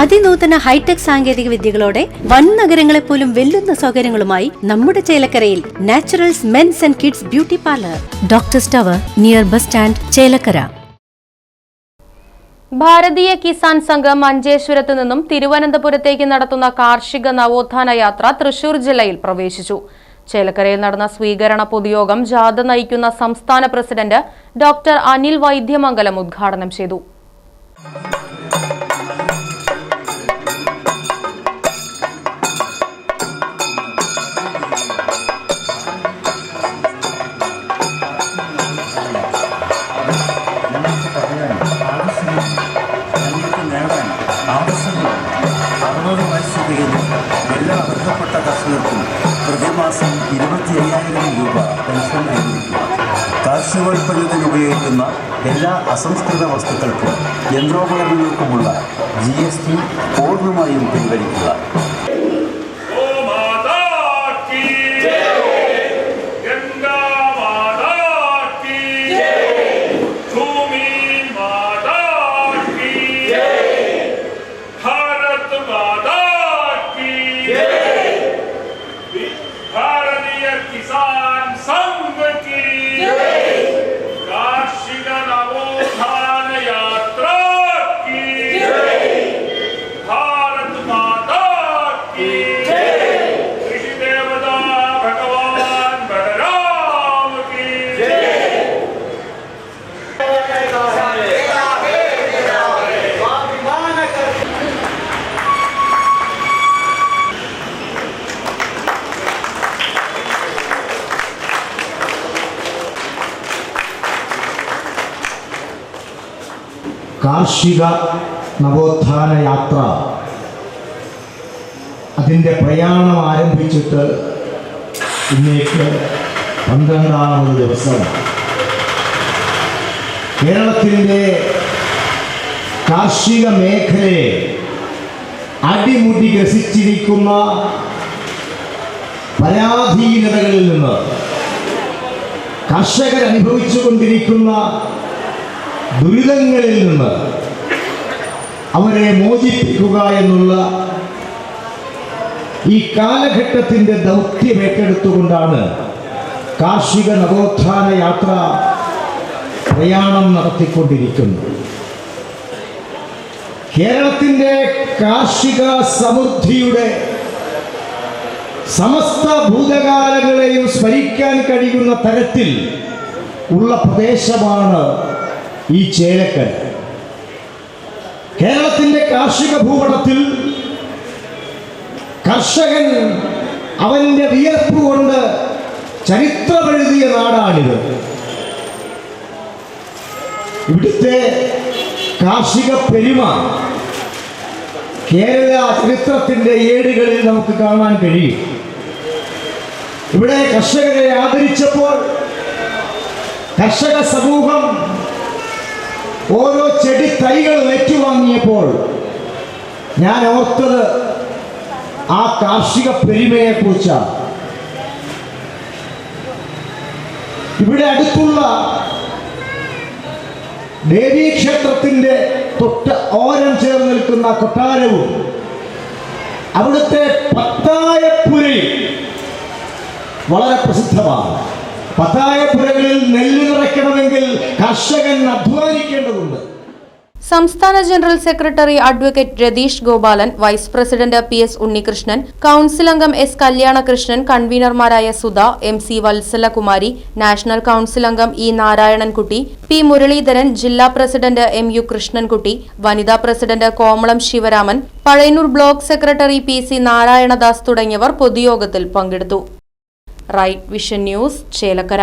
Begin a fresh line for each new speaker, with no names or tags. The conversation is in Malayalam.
അതിനൂതന ഹൈടെക് സാങ്കേതിക വിദ്യകളോടെ വൻ നഗരങ്ങളെ പോലും വെല്ലുന്ന സൗകര്യങ്ങളുമായി നമ്മുടെ ചേലക്കരയിൽ Naturals men's and kids beauty parlour. Doctor Stover near bus stand Chelakkara.
Bharatiya Kisan Sangh മഞ്ചേശ്വരത്ത് നിന്നും തിരുവനന്തപുരത്തേക്ക് നടത്തുന്ന കാർഷിക നവോത്ഥാന യാത്ര തൃശൂർ ജില്ലയിൽ പ്രവേശിച്ചു. ചേലക്കരയിൽ നടന്ന സ്വീകരണ പൊതുയോഗം ജാഥ നയിക്കുന്ന സംസ്ഥാന പ്രസിഡന്റ് ഡോക്ടർ അനിൽ വൈദ്യമംഗലം ഉദ്ഘാടനം ചെയ്തു.
അർഹപ്പെട്ട കർഷകർക്കും പ്രതിമാസം ഇരുപത്തി അയ്യായിരം രൂപ പെൻഷൻ അനുവദിക്കുക കാർഷികോൽപ്പന്നത്തിന് ഉപയോഗിക്കുന്ന എല്ലാ അസംസ്കൃത വസ്തുക്കൾക്കും യന്ത്രോപകരണങ്ങൾക്കുമുള്ള ജി എസ് ടി പൂർണമായും പിൻവലിക്കുക.
ओ भारतीय किसान संघ की
കാർഷിക നവോത്ഥാന യാത്ര. അതിന്റെ പ്രയാണം ആരംഭിച്ചിട്ട് ഇന്നേക്ക് പന്ത്രണ്ടാമത് ദിവസം. കേരളത്തിന്റെ കാർഷിക മേഖലയെ അടിമുടി ഗ്രസിച്ചിരിക്കുന്ന പരാധീനതകളിൽ നിന്ന് കർഷകർ അനുഭവിച്ചു കൊണ്ടിരിക്കുന്ന ദുരിതങ്ങളിൽ നിന്ന് അവരെ മോചിപ്പിക്കുക എന്നുള്ള ഈ കാലഘട്ടത്തിന്റെ ദൗത്യം ഏറ്റെടുത്തുകൊണ്ടാണ് കാർഷിക നവോത്ഥാന യാത്ര പ്രയാണം നടത്തിക്കൊണ്ടിരിക്കുന്നത്. കേരളത്തിന്റെ കാർഷിക സമൃദ്ധിയുടെ സമസ്ത ഭൂതകാലങ്ങളെയും സ്മരിക്കാൻ കഴിയുന്ന തരത്തിൽ ഉള്ള പ്രദേശമാണ് ഈ ചേലക്കൽ കേരളത്തിന്റെ കാർഷിക ഭൂപടത്തിൽ കർഷകൻ അവന്റെ വിയർപ്പ് കൊണ്ട് ചരിത്രമെഴുതിയ നാടാണിത്. ഇവിടുത്തെ കാർഷിക പെരുമ കേരള ചരിത്രത്തിന്റെ ഏടുകളിൽ നമുക്ക് കാണാൻ കഴിയും. ഇവിടെ കർഷകരെ ആദരിച്ചപ്പോൾ കർഷക സമൂഹം ഓരോ ചെടി തൈകൾ ഏറ്റുവാങ്ങിയപ്പോൾ ഞാൻ ഓർത്തത് ആ കാർഷിക പെരുമയെ കുറിച്ചാണ് ഇവിടെ അടുത്തുള്ള ദേവീക്ഷേത്രത്തിന്റെ തൊട്ട് ഓരം ചേർന്ന് നിൽക്കുന്ന കൊട്ടാരവും അവിടുത്തെ പത്തായപ്പുരയും വളരെ പ്രസിദ്ധമാണ്. പത്തായപ്പുരകളിൽ നെല്ല് നിറയ്ക്കണമെങ്കിൽ കർഷകൻ അധ്വാനിക്കേണ്ടതുണ്ട്
സംസ്ഥാന general secretary advocate Ratheesh Gopalan vice president P S Unnikrishnan council അംഗം S Kalyanakrishnan കൺവീനർമാരായ Sudha M C Vatsalakumari national council അംഗം ഇ നാരായണൻകുട്ടി പി മുരളീധരൻ ജില്ലാ പ്രസിഡന്റ് എം യു കൃഷ്ണൻകുട്ടി വനിതാ president Komalam Sivaraman Pazhayannur block secretary P C Narayanadas തുടങ്ങിയവർ പൊതുയോഗത്തിൽ പങ്കെടുത്തു. Right vision news Chelakkara.